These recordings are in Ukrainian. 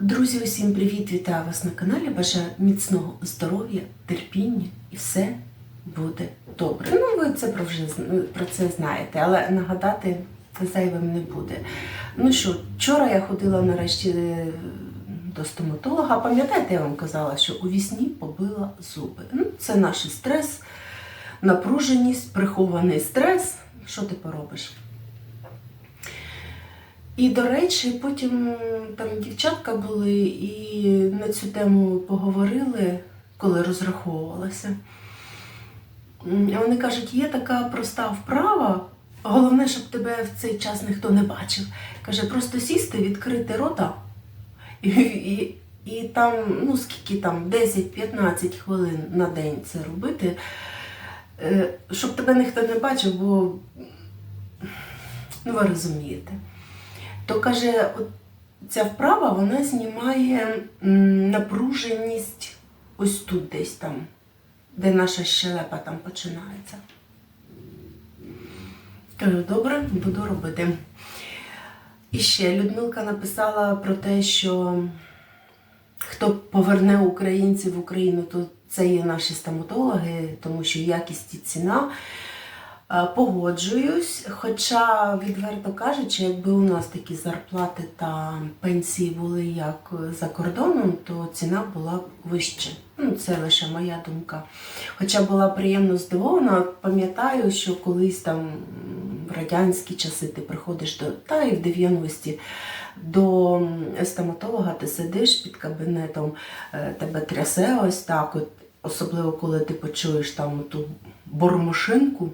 Друзі, усім привіт! Вітаю вас на каналі. Бажаю міцного здоров'я, терпіння і все буде добре. Ну, ви це про вже про це знаєте, але нагадати зайвим не буде. Ну що, вчора я ходила нарешті е, до стоматолога. Пам'ятаєте, я вам казала, що у вісні побила зуби. Ну, це наш стрес, напруженість, прихований стрес. Що ти поробиш? І, до речі, потім там дівчатка були і на цю тему поговорили, коли розраховувалася. Вони кажуть, є така проста вправа, головне, щоб тебе в цей час ніхто не бачив. Каже, просто сісти, відкрити рота і, і, і там, ну скільки там, 10-15 хвилин на день це робити, е, щоб тебе ніхто не бачив, бо ну ви розумієте то каже, от ця вправа вона знімає напруженість ось тут десь там, де наша щелепа там починається. Кажу, добре, буду робити. І ще Людмилка написала про те, що хто поверне українців в Україну, то це є наші стоматологи, тому що якість і ціна. Е, Погоджуюсь, хоча, відверто кажучи, якби у нас такі зарплати та пенсії були як за кордоном, то ціна була б вища. Ну, це лише моя думка. Хоча була приємно здивована, пам'ятаю, що колись там в радянські часи ти приходиш до та і в 90-ті до стоматолога, ти сидиш під кабінетом, е, тебе трясе ось так, от, особливо коли ти почуєш там ту бормошинку.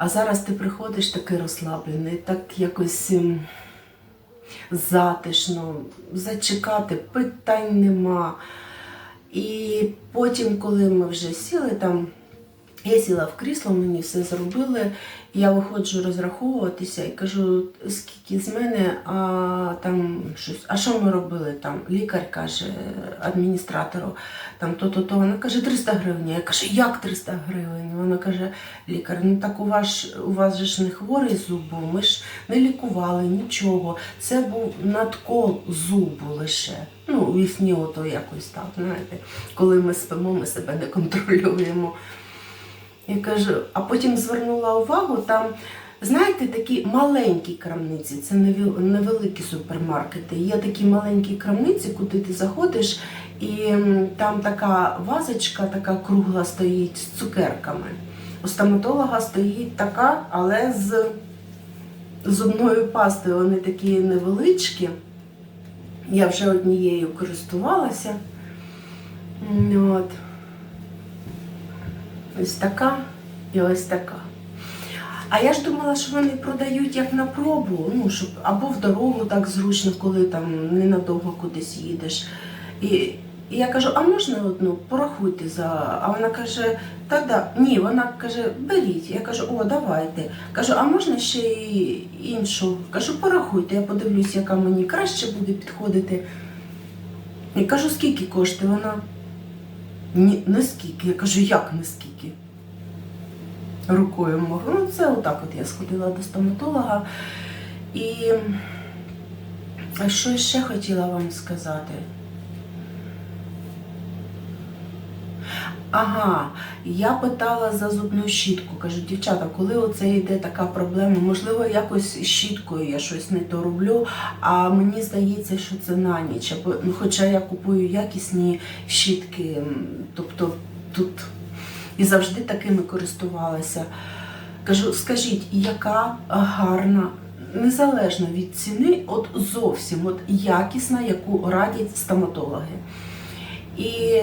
А зараз ти приходиш такий розслаблений, так якось ем, затишно, зачекати, питань нема. І потім, коли ми вже сіли там, я сіла в крісло, мені все зробили. Я виходжу розраховуватися і кажу, скільки з мене, а там щось. А що ми робили там? Лікар каже адміністратору, там то-то, то. Вона каже 300 гривень. Я кажу, як 300 гривень? Вона каже, лікар, ну так у вас, у вас же ж не хворий зуб ми ж не лікували нічого. Це був надкол зубу лише. Ну, вісні ото якось так, знаєте, коли ми спимо, ми себе не контролюємо. Я кажу, а потім звернула увагу, там, знаєте, такі маленькі крамниці, це невеликі супермаркети. Є такі маленькі крамниці, куди ти заходиш, і там така вазочка, така кругла стоїть з цукерками. У стоматолога стоїть така, але з зубною пастою. Вони такі невеличкі. Я вже однією користувалася. От. Ось така і ось така. А я ж думала, що вони продають як на пробу, ну, щоб або в дорогу так зручно, коли там ненадовго кудись їдеш. І, і я кажу, а можна одну, порахуйте за. А вона каже, та да. Ні, вона каже, беріть. Я кажу, о, давайте. Кажу, а можна ще й іншу? Кажу, порахуйте, я подивлюсь, яка мені краще буде підходити. Я кажу, скільки коштує? Вона. Ні, не скільки. Я кажу, як наскільки? Рукою махну. Ну, це отак от я сходила до стоматолога. І що ще хотіла вам сказати? Ага, я питала за зубну щітку. Кажу, дівчата, коли оце йде така проблема, можливо, якось щіткою я щось не то роблю, а мені здається, що це на ніч. Ну, хоча я купую якісні щітки, тобто тут і завжди такими користувалася. Кажу, скажіть, яка гарна, незалежно від ціни, от зовсім от якісна, яку радять стоматологи. І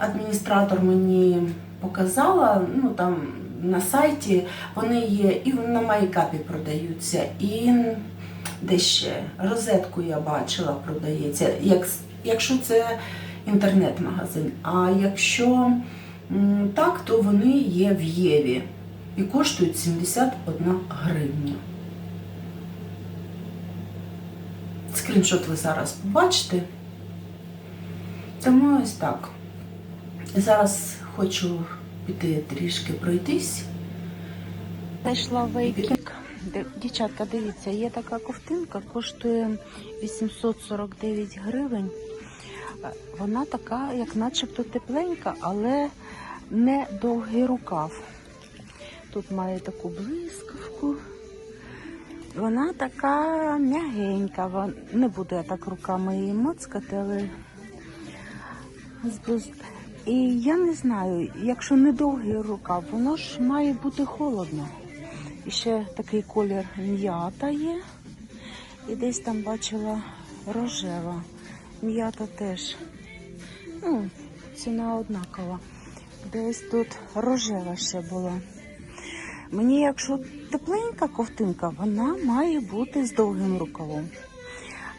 адміністратор мені показала, ну там на сайті вони є, і на майкапі продаються, і де ще розетку я бачила, продається. Як, якщо це інтернет-магазин, а якщо так, то вони є в Єві і коштують 71 гривня. Скріншот ви зараз побачите. Тому ось так. Зараз хочу піти трішки пройтись. Знайшла вейки. Ди- Дівчатка, дивіться, є така ковтинка, коштує 849 гривень. Е, Вона така, як начебто тепленька, але не довгий рукав. Тут має таку блискавку. Вона така м'ягенька. Не буду я так руками її моцкати, але і я не знаю, якщо не довгий рукав, воно ж має бути холодно. І ще такий колір м'ята є. І десь там бачила рожева. М'ята теж. Ну, ціна однакова. Десь тут рожева ще була. Мені, якщо тепленька ковтинка, вона має бути з довгим рукавом.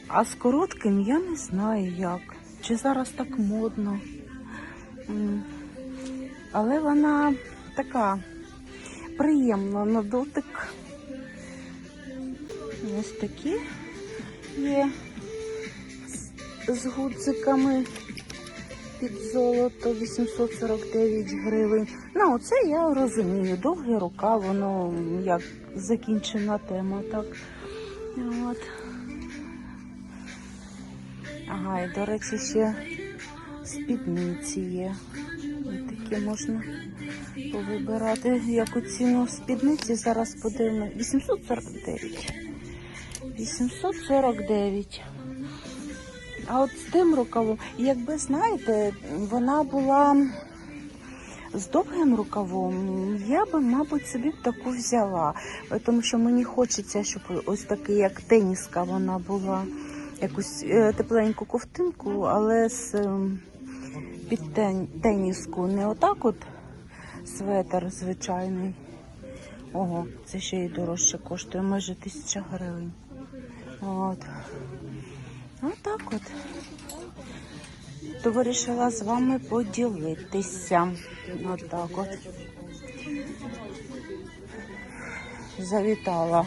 А з коротким я не знаю як. Чи зараз так модно. Але вона така приємна на дотик. Ось такі є з гудзиками під золото 849 гривень. Ну, оце я розумію. Довгі рука, воно як закінчена тема, так. От. Ага, і до речі, ще спідниці є. Ось такі можна повибирати. Яку ціну спідниці зараз подивимо. 849. 849. А от з тим рукавом, якби знаєте, вона була з довгим рукавом, я би, мабуть, собі таку взяла. Тому що мені хочеться, щоб ось такий, як теніска, вона була якусь е, тепленьку ковтинку, але з ем, під тен- теніску не отак от светр звичайний. Ого, це ще й дорожче коштує, майже тисяча гривень. От. Отак от. То вирішила з вами поділитися. Отак от. Завітала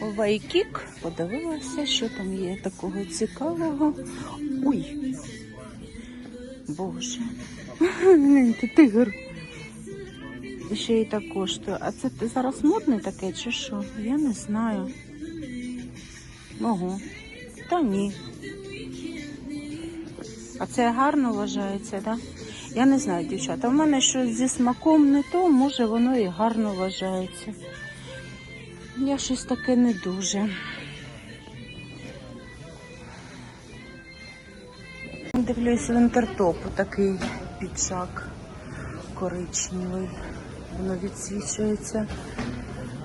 в Вайкік, подивилася, що там є такого цікавого. Ой, Боже. Тигр. І ще й так коштує. А це зараз модне таке чи що? Я не знаю. Ого. Та ні. А це гарно вважається, так? Да? Я не знаю, дівчата. У мене щось зі смаком не то, може воно і гарно вважається. Я щось таке не дуже. Дивлюсь в інтертопу такий піджак коричневий. Воно відсвічується.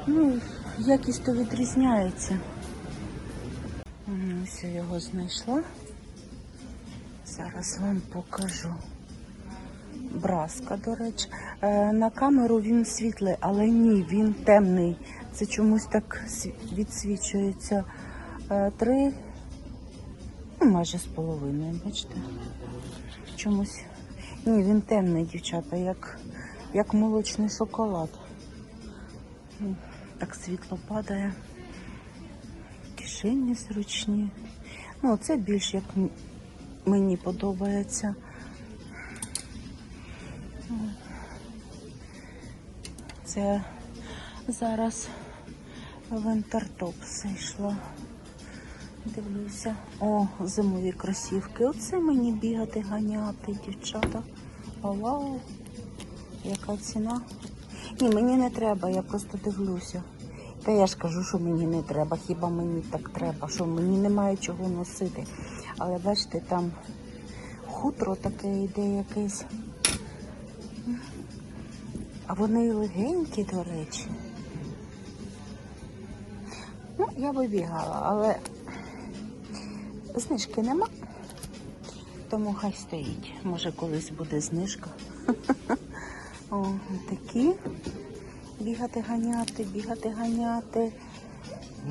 Ну, якість то відрізняється. Ось я його знайшла. Зараз вам покажу. Браска, до речі. Е, на камеру він світлий, але ні, він темний. Це чомусь так сві- відсвічується. Е, три, ну, майже з половиною, бачите? Чомусь. Ні, він темний, дівчата, як, як молочний шоколад. Так світло падає. Кишені зручні. Ну, це більш як мені подобається. Це зараз в інтертоп зайшла. Дивлюся. О, зимові кросівки. Оце мені бігати, ганяти, дівчата. Вау. Яка ціна? Ні, мені не треба, я просто дивлюся. Та я ж кажу, що мені не треба, хіба мені так треба, що мені немає чого носити. Але бачите, там хутро таке йде якесь. А вони легенькі, до речі. Ну, я би бігала, але знижки нема. Тому хай стоїть. Може, колись буде знижка. О, такі. Бігати, ганяти, бігати, ганяти.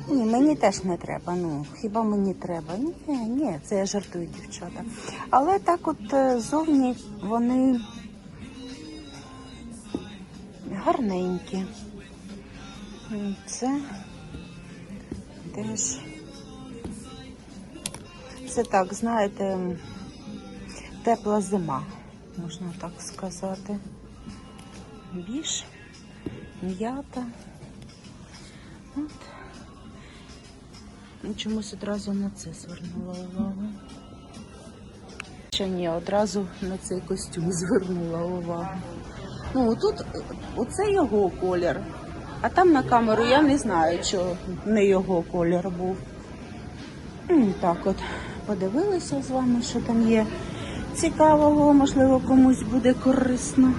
Ні, мені теж не треба. Ну, хіба мені треба? Ні, ні, це я жартую, дівчата. Але так от е, зовні вони гарненькі. Це теж. Це так, знаєте, тепла зима, можна так сказати. Біж, м'ята. От. Ну, Чомусь одразу на це звернула увагу. Чи ні, одразу на цей костюм звернула увагу. Ну, тут оце його колір. А там на камеру я не знаю, що не його колір був. Так от, подивилися з вами, що там є цікавого, можливо, комусь буде корисно.